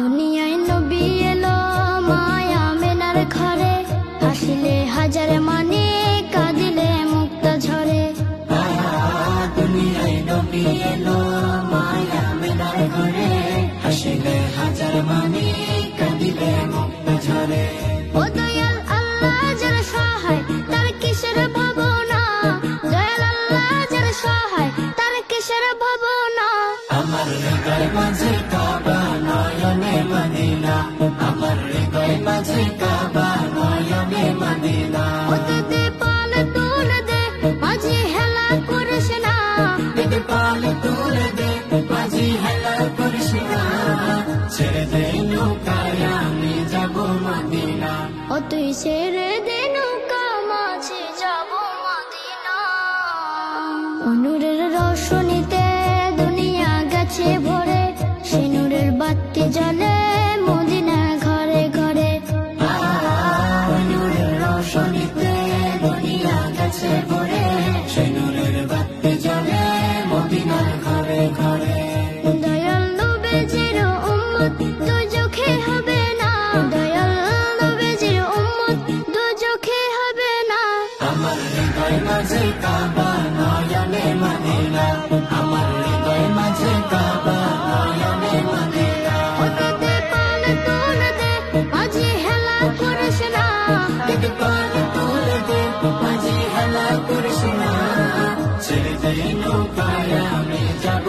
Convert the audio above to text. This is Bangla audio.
দুনিয়ায় নবী এলো মায়া মেনার ঘরে। হাসিলে হাজার মানে কাঁদিলে মুক্ত ঝরে। দুনিয়ায় নবী এলো মায়া মেলার ঘরে। হাসিলে হাজার মানি কাঁদিলে মুক্ত ঝরে। ও দয়াল আল্লাহ যার সহায় তার কিসের ভাবনা? দয়াল আল্লাহ যার সহায় তার কিসের ভাবনা? মদিনা আমার হৃদয় মাঝে কাবা নয়নে মদিনা। ওতে পাল তুলে দে মাঝে হেলা করিস না। পেটে পাল তুলে দে মাঝি হেলা করিস না। ছেড়ে দে নৌকায় আমি যাব মদিনা। ও তুই ছেড়ে দে নৌকা মাঝে যাব মদিনা। অনুরের রোশনীতে দুনিয়া গেছে ভরে সে নূরের বাতি জ্বলে মাঝে কাবা নয়নে মদিনা আমার হৃদয় মাঝে কাবা নয়নে মদিনা ওতে পাল তুলে দে মাঝে হেলা করিস না পেটে পাল তুলে দে মাঝি নৌকায় আমি যাব